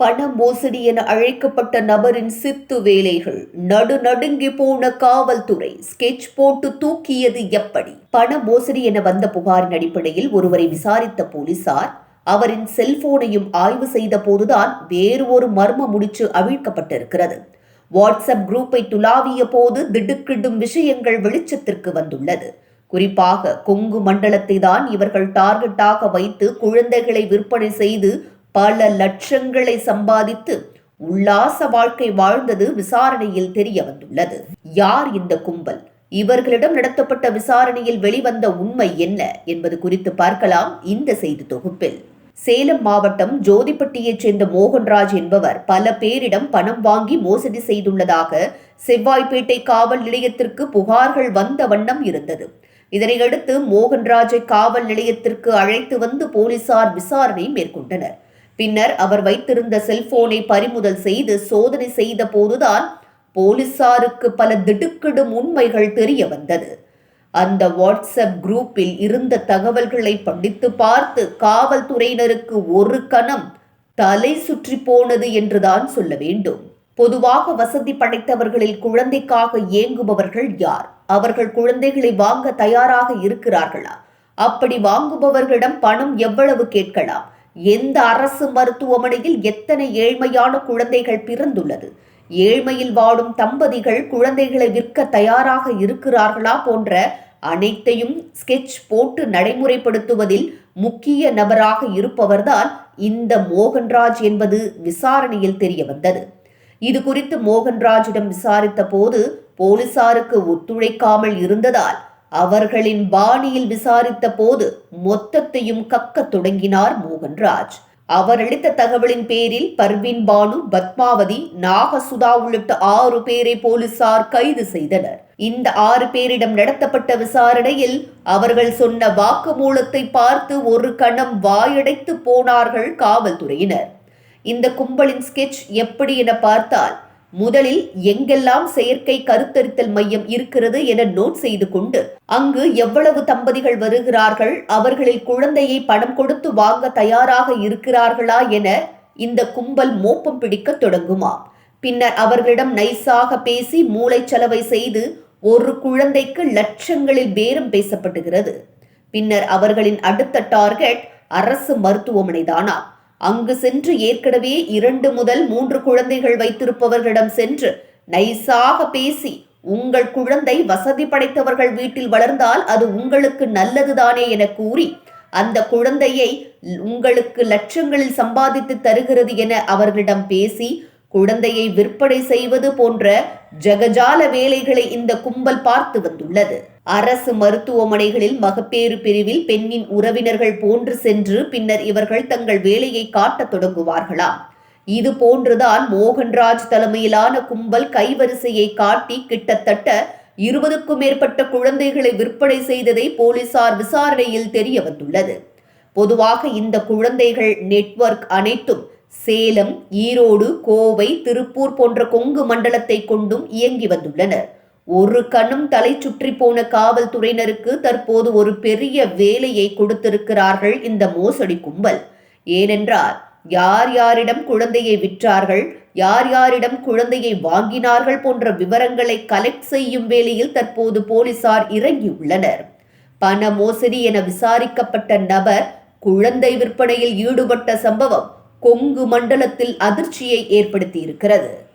பண மோசடி என அழைக்கப்பட்ட நபரின் சித்து வேலைகள். நடுநடுங்கி போன காவல்துறை ஸ்கெட்ச் போட்டு தூக்கியது எப்படி? பண மோசடி என வந்த புகாரின் அடிப்படையில் ஒருவரை விசாரித்த போலீசார் அவரின் செல்போனையும் ஆய்வு செய்த போதுதான் வேறு ஒரு மர்ம முடிச்சு அவிழ்க்கப்பட்டிருக்கிறது. வாட்ஸ்அப் குரூப்பை துலாவிய போது திடுக்கிடும் விஷயங்கள் வெளிச்சத்திற்கு வந்துள்ளது. குறிப்பாக கொங்கு மண்டலத்தை தான் இவர்கள் டார்கெட்டாக வைத்து குழந்தைகளை விற்பனை செய்து பல லட்சங்களை சம்பாதித்து உல்லாச வாழ்க்கை வாழ்ந்தது விசாரணையில் தெரிய வந்துள்ளது. யார் இந்த கும்பல்? இவர்களிடம் நடத்தப்பட்ட விசாரணையில் வெளிவந்த உண்மை என்ன என்பது குறித்து பார்க்கலாம் இந்த செய்தி தொகுப்பில். சேலம் மாவட்டம் ஜோதிப்பட்டியைச் சேர்ந்த மோகன்ராஜ் என்பவர் பல பேரிடம் பணம் வாங்கி மோசடி செய்துள்ளதாக செவ்வாய்ப்பேட்டை காவல் நிலையத்திற்கு புகார்கள் வந்த வண்ணம் இருந்தது. இதனையடுத்து மோகன்ராஜை காவல் நிலையத்திற்கு அழைத்து வந்து போலீசார் விசாரணை மேற்கொண்டனர். பின்னர் அவர் வைத்திருந்த செல்போனை பறிமுதல் செய்து சோதனை செய்த போதுதான் போலீசாருக்கு பல திடுக்கிடும் உண்மைகள் தெரிய வந்தது. அந்த வாட்ஸ்அப் குரூப்பில் இருந்த தகவல்களை படித்து பார்த்து காவல்துறையினருக்கு ஒரு கணம் தலை சுற்றி போனது என்றுதான் சொல்ல வேண்டும். பொதுவாக வசதி படைத்தவர்களில் குழந்தைக்காக ஏங்குபவர்கள் யார்? அவர்கள் குழந்தைகளை வாங்க தயாராக இருக்கிறார்களா? அப்படி வாங்குபவர்களிடம் பணம் எவ்வளவு கேட்கலாம்? எந்த அரசு மருத்துவமனையில் எத்தனை ஏழ்மையான குழந்தைகள் பிறந்துள்ளது? ஏழ்மையில் வாடும் தம்பதிகள் குழந்தைகளை விற்க தயாராக இருக்கிறார்களா போன்ற அனைத்தையும் ஸ்கெட்ச் போட்டு நடைமுறைப்படுத்துவதில் முக்கிய நபராக இருப்பவர்தான் இந்த மோகன்ராஜ் என்பது விசாரணையில் தெரிய வந்தது இது குறித்து மோகன்ராஜிடம் விசாரித்த போது போலீசாருக்கு ஒத்துழைக்காமல் இருந்ததால் அவர்களின் பாணியில் விசாரித்த போது மொத்தத்தையும் கக்கத் தொடங்கினார் மோகன்ராஜ். அவர் அளித்த தகவலின் பேரில் பர்வீன் பானு பத்மாவதி நாகசுதா உள்ளிட்ட ஆறு பேரை போலீசார் கைது செய்தனர். இந்த ஆறு பேரிடம் நடத்தப்பட்ட விசாரணையில் அவர்கள் சொன்ன வாக்குமூலத்தை பார்த்து ஒரு கணம் வாயடைத்து போனார்கள் காவல்துறையினர். இந்த கும்பலின் ஸ்கெட்ச் எப்படி என பார்த்தால் முதலில் எங்கெல்லாம் செயற்கை கருத்தரித்தல் மையம் இருக்கிறது என நோட் செய்து கொண்டு அங்கு எவ்வளவு தம்பதிகள் வருகிறார்கள் அவர்களில் குழந்தையை பணம் கொடுத்து வாங்க தயாராக இருக்கிறார்களா என இந்த கும்பல் மோப்பம் பிடிக்க தொடங்குமா பின்னர் அவர்களிடம் நைஸாக பேசி மூளைச்சலவை செய்து ஒரு குழந்தைக்கு லட்சங்களில் பேரம் பேசப்படுகிறது. பின்னர் அவர்களின் அடுத்த டார்கெட் அரசு மருத்துவமனைதானா அங்கு சென்று ஏற்கனவே இரண்டு முதல் மூன்று குழந்தைகள் வைத்திருப்பவர்களிடம் சென்று நைஸாக பேசி உங்கள் குழந்தை வசதி படைத்தவர்கள் வீட்டில் வளர்ந்தால் அது உங்களுக்கு நல்லதுதானே என கூறி அந்த குழந்தையை உங்களுக்கு லட்சங்களில் சம்பாதித்து தருகிறது என அவர்களிடம் பேசி குழந்தையை விற்பனை செய்வது போன்ற ஜகஜால வேலைகளை இந்த கும்பல் பார்த்து வந்துள்ளது. அரசு மருத்துவமனைகளில் மகப்பேறு பிரிவில் பெண்ணின் உறவினர்கள் போன்று சென்று பின்னர் இவர்கள் தங்கள் வேலையை காட்டத் தொடங்குவார்களாம் இது போன்றுதான் மோகன்ராஜ் தலைமையிலான கும்பல் கைவரிசையை காட்டி கிட்டத்தட்ட இருபதுக்கும் மேற்பட்ட குழந்தைகளை விற்பனை செய்ததை போலீசார் விசாரணையில் தெரிய வந்துள்ளது. பொதுவாக இந்த குழந்தைகள் நெட்வொர்க் அனைத்தும் சேலம் ஈரோடு கோவை திருப்பூர் போன்ற கொங்கு மண்டலத்தை கொண்டும் இயங்கி வந்துள்ளனர். ஒரு கணம் தலை சுற்றி போன காவல்துறையினருக்கு தற்போது ஒரு பெரிய வேலையை கொடுத்திருக்கிறார்கள் இந்த மோசடி கும்பல். ஏனென்றால் யார் யாரிடம் குழந்தையை விற்றார்கள் யார் யாரிடம் குழந்தையை வாங்கினார்கள் போன்ற விவரங்களை கலெக்ட் செய்யும் வேளையில் தற்போது போலீசார் இறங்கியுள்ளனர் பண மோசடி என விசாரிக்கப்பட்ட நபர் குழந்தை விற்பனையில் ஈடுபட்ட சம்பவம் கொங்கு மண்டலத்தில் அதிர்ச்சியை ஏற்படுத்தியிருக்கிறது.